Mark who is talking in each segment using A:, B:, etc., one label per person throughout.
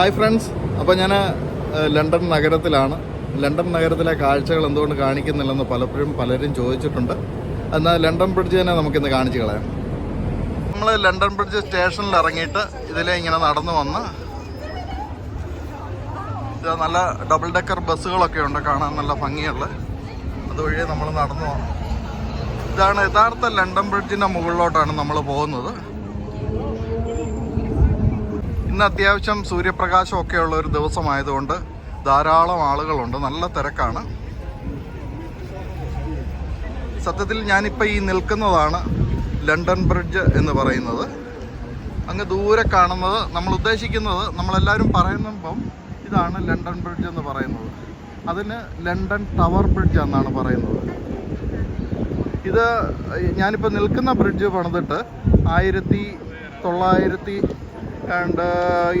A: Hi friends. അപ്പോൾ ഞാൻ London നഗരത്തിലാണ്. ലണ്ടൻ നഗരത്തിലെ കാഴ്ചകൾ എന്തുകൊണ്ട് കാണിക്കുന്നില്ലെന്ന് പലപ്പോഴും പലരും ചോദിച്ചിട്ടുണ്ട്. എന്നാൽ ലണ്ടൻ ബ്രിഡ്ജ് തന്നെ നമുക്കിന്ന് കാണിച്ചു കളയാം. നമ്മൾ ലണ്ടൻ ബ്രിഡ്ജ് സ്റ്റേഷനിൽ ഇറങ്ങിയിട്ട് ഇതിലെ ഇങ്ങനെ നടന്നു വന്ന് നല്ല ഡബിൾ ഡെക്കർ ബസ്സുകളൊക്കെ ഉണ്ട്. കാണാൻ നല്ല ഭംഗിയുള്ള. അതുവഴി നമ്മൾ നടന്നു വന്നു. ഇതാണ് യഥാർത്ഥ ലണ്ടൻ ബ്രിഡ്ജിന്റെ മുകളിലോട്ടാണ് നമ്മൾ പോകുന്നത്. ഇന്ന് അത്യാവശ്യം സൂര്യപ്രകാശം ഒക്കെ ഉള്ള ഒരു ദിവസമായതുകൊണ്ട് ധാരാളം ആളുകളുണ്ട്. നല്ല തിരക്കാണ്. സത്യത്തിൽ ഞാനിപ്പോൾ ഈ നിൽക്കുന്നതാണ് ലണ്ടൻ ബ്രിഡ്ജ് എന്ന് പറയുന്നത്. അങ്ങ് ദൂരെ കാണുന്നത് നമ്മൾ ഉദ്ദേശിക്കുന്നത് നമ്മളെല്ലാവരും പറയുമ്പം ഇതാണ് ലണ്ടൻ ബ്രിഡ്ജ് എന്ന് പറയുന്നത്. അതിന് ലണ്ടൻ ടവർ ബ്രിഡ്ജ് എന്നാണ് പറയുന്നത്. ഇത് ഞാനിപ്പോൾ നിൽക്കുന്ന ബ്രിഡ്ജ് പണിതിട്ട് ആയിരത്തി തൊള്ളായിരത്തി ആണ്ട്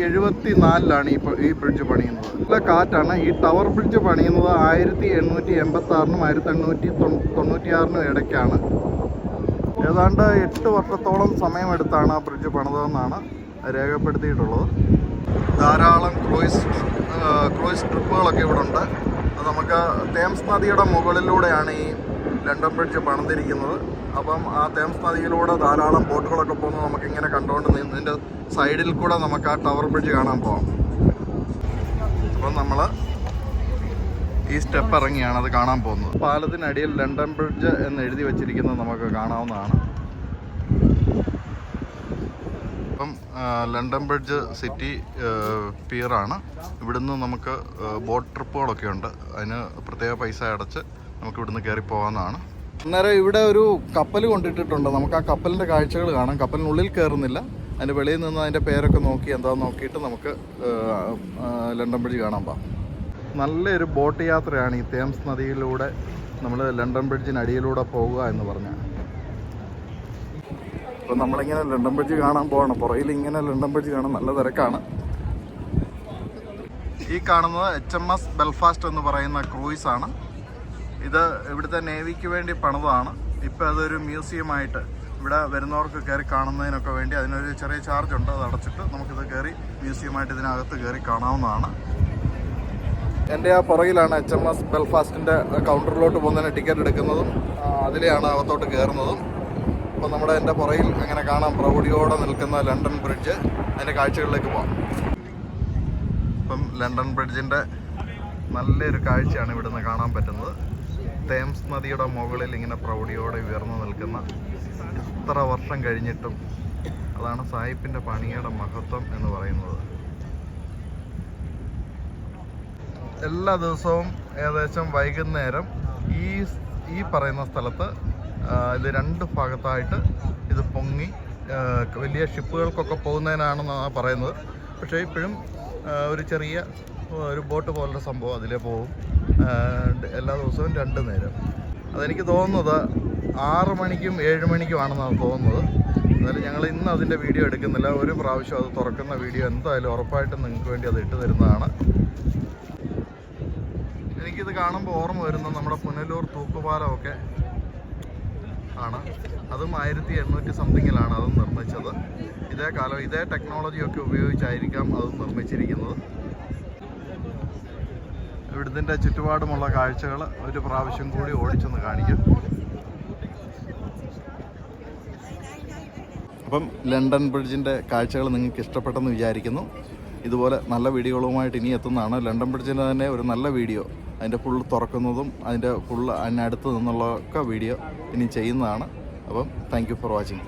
A: എഴുപത്തി നാലിലാണ് ഈ ഈ ബ്രിഡ്ജ് പണിയുന്നത്. നല്ല കാറ്റാണ്. ഈ ടവർ ബ്രിഡ്ജ് പണിയുന്നത് ആയിരത്തി എണ്ണൂറ്റി എൺപത്തി ആറിനും ആയിരത്തി എണ്ണൂറ്റി തൊണ്ണൂറ്റി ആറിനും ഇടയ്ക്കാണ്. ഏതാണ്ട് എട്ട് വർഷത്തോളം സമയമെടുത്താണ് ആ ബ്രിഡ്ജ് പണിതതെന്നാണ് രേഖപ്പെടുത്തിയിട്ടുള്ളത്. ധാരാളം ക്രൂയിസ് ക്രൂയിസ് ട്രിപ്പുകളൊക്കെ ഇവിടെ ഉണ്ട് നമുക്ക് തേംസ് നദിയുടെ മുകളിലൂടെയാണ് ഈ ലണ്ടൻ ബ്രിഡ്ജ് പണിതിരിക്കുന്നത്. അപ്പം ആ തേംസ് നദിയിലൂടെ ധാരാളം ബോട്ടുകളൊക്കെ പോകുന്നത് നമുക്ക് ഇങ്ങനെ കണ്ടുകൊണ്ട് ഇതിന്റെ സൈഡിൽ കൂടെ നമുക്ക് ആ ടവർ ബ്രിഡ്ജ് കാണാൻ പോകാം അപ്പം നമ്മൾ ഈ സ്റ്റെപ്പ് ഇറങ്ങിയാണ് അത് കാണാൻ പോകുന്നത്. പാലത്തിനടിയിൽ ലണ്ടൻ ബ്രിഡ്ജ് എന്ന് എഴുതി വെച്ചിരിക്കുന്നത് നമുക്ക് കാണാവുന്നതാണ്. അപ്പം ലണ്ടൻ ബ്രിഡ്ജ് സിറ്റി പിയറാണ്. ഇവിടുന്ന് നമുക്ക് ബോട്ട് ട്രിപ്പുകളൊക്കെ ഉണ്ട് അതിന് പ്രത്യേക പൈസ അടച്ച് നമുക്ക് ഇവിടുന്ന് കയറി പോകാവുന്നതാണ് അന്നേരം ഇവിടെ ഒരു കപ്പൽ കൊണ്ടിട്ടിട്ടുണ്ട്. നമുക്ക് ആ കപ്പലിന്റെ കാഴ്ചകൾ കാണാം. കപ്പലിനുള്ളിൽ കയറുന്നില്ല അതിന്റെ വെളിയിൽ നിന്ന് അതിന്റെ പേരൊക്കെ നോക്കി എന്താണെന്ന് നോക്കിയിട്ട് നമുക്ക് ലണ്ടൻ ബ്രിഡ്ജ് കാണാൻ പോകാം നല്ലൊരു ബോട്ട് യാത്രയാണ് ഈ തേംസ് നദിയിലൂടെ നമ്മൾ ലണ്ടൻ ബ്രിഡ്ജിനടിയിലൂടെ പോകുക എന്ന് പറഞ്ഞാൽ അപ്പോൾ നമ്മളിങ്ങനെ ലണ്ടൻ ബ്രിഡ്ജ് കാണാൻ പോകണം പുറയിൽ ഇങ്ങനെ ലണ്ടൻ ബ്രിഡ്ജ് കാണാൻ നല്ല തിരക്കാണ്. ഈ കാണുന്നത് എച്ച് എം എസ് ബെൽഫാസ്റ്റ് എന്ന് പറയുന്ന ക്രൂയിസ് ആണ് ഇത് ഇവിടുത്തെ നേവിക്ക് വേണ്ടി പണിതാണ്. ഇപ്പോൾ അതൊരു മ്യൂസിയമായിട്ട് ഇവിടെ വരുന്നവർക്ക് കയറി കാണുന്നതിനൊക്കെ വേണ്ടി അതിനൊരു ചെറിയ ചാർജ് ഉണ്ട്. അത് അടച്ചിട്ട് നമുക്കിത് കയറി മ്യൂസിയമായിട്ട് ഇതിനകത്ത് കയറി കാണാവുന്നതാണ്. എന്റെ ആ പുറകിലാണ് എച്ച് എം എസ് ബെൽഫാസ്റ്റിന്റെ കൗണ്ടറിലോട്ട് പോകുന്നതിന് ടിക്കറ്റ് എടുക്കുന്നതും അതിലെയാണ് അകത്തോട്ട് കയറുന്നതും. അപ്പോൾ നമ്മുടെ എന്റെ പുറയിൽ അങ്ങനെ കാണാം. പ്രൗഢിയോടെ നിൽക്കുന്ന ലണ്ടൻ ബ്രിഡ്ജ് അതിന്റെ കാഴ്ചകളിലേക്ക് പോകാം ഇപ്പം ലണ്ടൻ ബ്രിഡ്ജിന്റെ നല്ലൊരു കാഴ്ചയാണ് ഇവിടുന്ന് കാണാൻ പറ്റുന്നത്. തേംസ് നദിയുടെ മുകളിൽ ഇങ്ങനെ പ്രൗഢിയോടെ ഉയർന്നു നിൽക്കുന്ന ഇത്ര വർഷം കഴിഞ്ഞിട്ടും അതാണ് സായിപ്പിന്റെ പണിയുടെ മഹത്വം എന്ന് പറയുന്നത്. എല്ലാ ദിവസവും ഏകദേശം വൈകുന്നേരം ഈ ഈ പറയുന്ന സ്ഥലത്ത് ഇത് രണ്ട് ഭാഗത്തായിട്ട് ഇത് പൊങ്ങി വലിയ ഷിപ്പുകൾക്കൊക്കെ പോകുന്നതിനാണെന്നാണ് പറയുന്നത്. പക്ഷേ ഇപ്പോഴും ഒരു ചെറിയ ഒരു ബോട്ട് പോലുള്ള സംഭവം അതിലേ പോകും. എല്ലാ ദിവസവും രണ്ട് നേരം. അതെനിക്ക് തോന്നുന്നത് ആറ് മണിക്കും ഏഴ് മണിക്കുമാണെന്നാണ് തോന്നുന്നത്. എന്നാലും ഞങ്ങൾ ഇന്ന് അതിന്റെ വീഡിയോ എടുക്കുന്നില്ല. ഒരു പ്രാവശ്യം അത് തുറക്കുന്ന വീഡിയോ എന്തായാലും ഉറപ്പായിട്ടും നിങ്ങൾക്ക് വേണ്ടി അത് ഇട്ട് തരുന്നതാണ്. എനിക്കിത് കാണുമ്പോൾ ഓർമ്മ വരുന്നത് നമ്മുടെ പുനലൂർ തൂക്കുപാലമൊക്കെ ആണ്. അതും ആയിരത്തി എണ്ണൂറ്റി സംതിങ്ങിലാണ് അതും നിർമ്മിച്ചത്. ഇതേ കാലം ഇതേ ടെക്നോളജിയൊക്കെ ഉപയോഗിച്ചായിരിക്കാം അത് നിർമ്മിച്ചിരിക്കുന്നത്. ഇവിടുത്തെ ചുറ്റുപാടുമുള്ള കാഴ്ചകൾ ഒരു പ്രാവശ്യം കൂടി ഓടിച്ചൊന്ന് കാണിക്കാം. അപ്പം ലണ്ടൻ ബ്രിഡ്ജിന്റെ കാഴ്ചകൾ നിങ്ങൾക്ക് ഇഷ്ടപ്പെട്ടെന്ന് വിചാരിക്കുന്നു. ഇതുപോലെ നല്ല വീഡിയോകളുമായിട്ട് ഇനി എത്തുന്നതാണ്. ലണ്ടൻ ബ്രിഡ്ജിന്റെ തന്നെ ഒരു നല്ല വീഡിയോ. അതിന്റെ ഫുൾ തുറക്കുന്നതും അതിന്റെ ഫുൾ അതിനടുത്ത് നിന്നുള്ള ഒക്കെ വീഡിയോ ഇനി ചെയ്യുന്നതാണ്. അപ്പം താങ്ക് ഫോർ വാച്ചിങ്